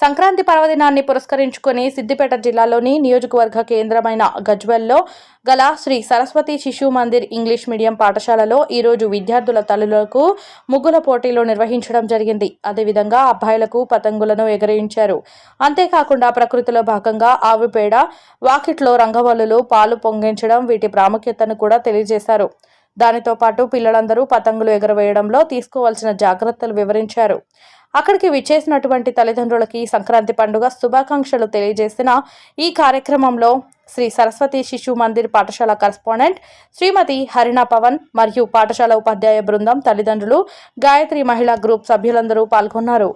సంక్రాంతి పర్వదినాన్ని పురస్కరించుకొని సిద్దిపేట జిల్లాలోని నియోజకవర్గ కేంద్రమైన గజ్వెల్లో గల శ్రీ సరస్వతి శిశు మందిర్ ఇంగ్లీష్ మీడియం పాఠశాలలో ఈరోజు విద్యార్థుల తల్లులకు ముగ్గుల పోటీలు నిర్వహించడం జరిగింది. అదేవిధంగా అబ్బాయిలకు పతంగులను ఎగరేయించారు. అంతేకాకుండా ప్రకృతిలో భాగంగా ఆవిపేడ వాకిట్లో రంగవల్లులు పాలు పొంగించడం వీటి ప్రాముఖ్యతను కూడా తెలియజేశారు. దానితో పాటు పిల్లలందరూ పతంగులు ఎగరవేయడంలో తీసుకోవాల్సిన జాగ్రత్తలు వివరించారు. అక్కడికి విచ్చేసినటువంటి తల్లిదండ్రులకి సంక్రాంతి పండుగ శుభాకాంక్షలు తెలియజేసిన ఈ కార్యక్రమంలో శ్రీ సరస్వతి శిశు మందిర్ పాఠశాల కరస్పాండెంట్ శ్రీమతి హరిణ పవన్ మరియు పాఠశాల ఉపాధ్యాయ బృందం తల్లిదండ్రులు గాయత్రి మహిళా గ్రూప్ సభ్యులందరూ పాల్గొన్నారు.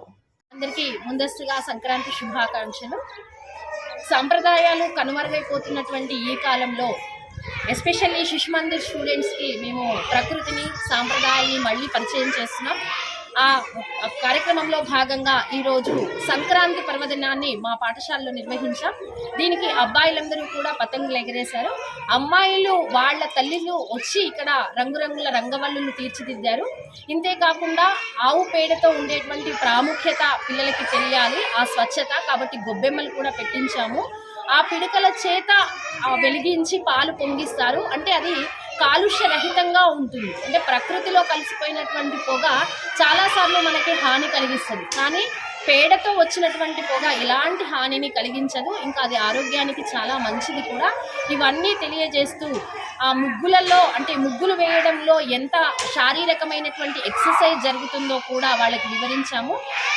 అందరికీ ముందస్తుగా సంక్రాంతి శుభాకాంక్షలు. సాంప్రదాయాలు కనుమరుగైపోతున్నటువంటి ఈ కాలంలో ఎస్పెషల్లీ శిశు మందిర్ స్టూడెంట్స్కి మేము ప్రకృతిని సాంప్రదాయాన్ని మళ్ళీ పరిచయం చేస్తున్నాం. ఆ కార్యక్రమంలో భాగంగా ఈరోజు సంక్రాంతి పర్వదినాన్ని మా పాఠశాలలో నిర్వహించాం. దీనికి అబ్బాయిలందరూ కూడా పతంగులు ఎగరేశారు. అమ్మాయిలు వాళ్ళ తల్లిలు వచ్చి ఇక్కడ రంగురంగుల రంగవల్లులు తీర్చిదిద్దారు. ఇంతేకాకుండా ఆవు పేడతో ఉండేటువంటి ప్రాముఖ్యత పిల్లలకి తెలియాలి ఆ స్వచ్ఛత కాబట్టి గొబ్బెమ్మలు కూడా పెట్టించాము. ఆ పిడకల చేత వెలిగించి పాలు పొంగిస్తారు. అంటే అది కాలుష్య రహితంగా ఉంటుంది. అంటే ప్రకృతిలో కలిసిపోయినటువంటి పొగ చాలాసార్లు మనకి హాని కలిగిస్తుంది. కానీ పేడతో వచ్చినటువంటి పొగ ఎలాంటి హానిని కలిగించదు. ఇంకా అది ఆరోగ్యానికి చాలా మంచిది కూడా. ఇవన్నీ తెలియజేస్తూ ఆ ముగ్గులలో అంటే ముగ్గులు వేయడంలో ఎంత శారీరకమైనటువంటి ఎక్సర్సైజ్ జరుగుతుందో కూడా వాళ్ళకి వివరించాము.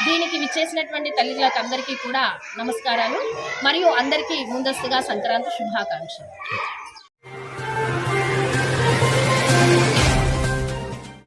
దీనికి విచ్చేసినటువంటి తల్లిదండ్రులకు అందరికీ కూడా నమస్కారాలు. మరియు అందరికీ ముందస్తుగా సంక్రాంతి శుభాకాంక్షలు.